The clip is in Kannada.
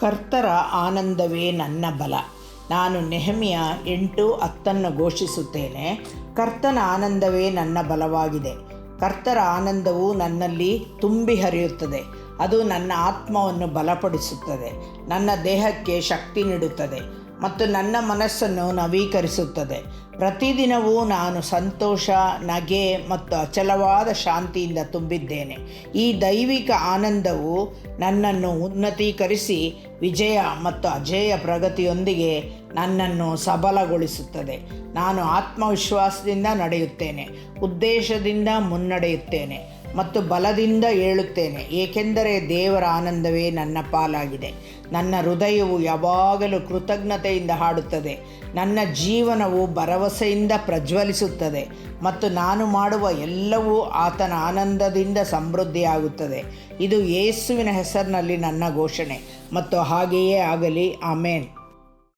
ಕರ್ತರ ಆನಂದವೇ ನನ್ನ ಬಲ. ನಾನು ನೆಹಮಿಯ ಎಂಟು ಹತ್ತನ್ನು ಘೋಷಿಸುತ್ತೇನೆ. ಕರ್ತನ ಆನಂದವೇ ನನ್ನ ಬಲವಾಗಿದೆ. ಕರ್ತರ ಆನಂದವು ನನ್ನಲ್ಲಿ ತುಂಬಿ ಹರಿಯುತ್ತದೆ. ಅದು ನನ್ನ ಆತ್ಮವನ್ನು ಬಲಪಡಿಸುತ್ತದೆ. ನನ್ನ ದೇಹಕ್ಕೆ ಶಕ್ತಿ ನೀಡುತ್ತದೆ. ಮತ್ತು ನನ್ನ ಮನಸ್ಸನ್ನು ನವೀಕರಿಸುತ್ತದೆ. ಪ್ರತಿದಿನವೂ ನಾನು ಸಂತೋಷ, ನಗೆ ಮತ್ತು ಅಚಲವಾದ ಶಾಂತಿಯಿಂದ ತುಂಬಿದ್ದೇನೆ. ಈ ದೈವಿಕ ಆನಂದವು ನನ್ನನ್ನು ಉನ್ನತೀಕರಿಸಿ ವಿಜಯ ಮತ್ತು ಅಜೇಯ ಪ್ರಗತಿಯೊಂದಿಗೆ ನನ್ನನ್ನು ಸಬಲಗೊಳಿಸುತ್ತದೆ. ನಾನು ಆತ್ಮವಿಶ್ವಾಸದಿಂದ ನಡೆಯುತ್ತೇನೆ, ಉದ್ದೇಶದಿಂದ ಮುನ್ನಡೆಯುತ್ತೇನೆ. ಮತ್ತು ಬಲದಿಂದ ಏಳುತ್ತೇನೆ. ಏಕೆಂದರೆ ದೇವರ ಆನಂದವೇ ನನ್ನ ಪಾಲಾಗಿದೆ. ನನ್ನ ಹೃದಯವು ಯಾವಾಗಲೂ ಕೃತಜ್ಞತೆಯಿಂದ ಹಾಡುತ್ತದೆ. ನನ್ನ ಜೀವನವು ಭರವಸೆಯಿಂದ ಪ್ರಜ್ವಲಿಸುತ್ತದೆ ಮತ್ತು ನಾನು ಮಾಡುವ ಎಲ್ಲವೂ ಆತನ ಆನಂದದಿಂದ ಸಮೃದ್ಧಿಯಾಗುತ್ತದೆ. ಇದು ಯೇಸುವಿನ ಹೆಸರಿನಲ್ಲಿ ನನ್ನ ಘೋಷಣೆ ಮತ್ತು ಹಾಗೆಯೇ ಆಗಲಿ. ಆಮೇನ್.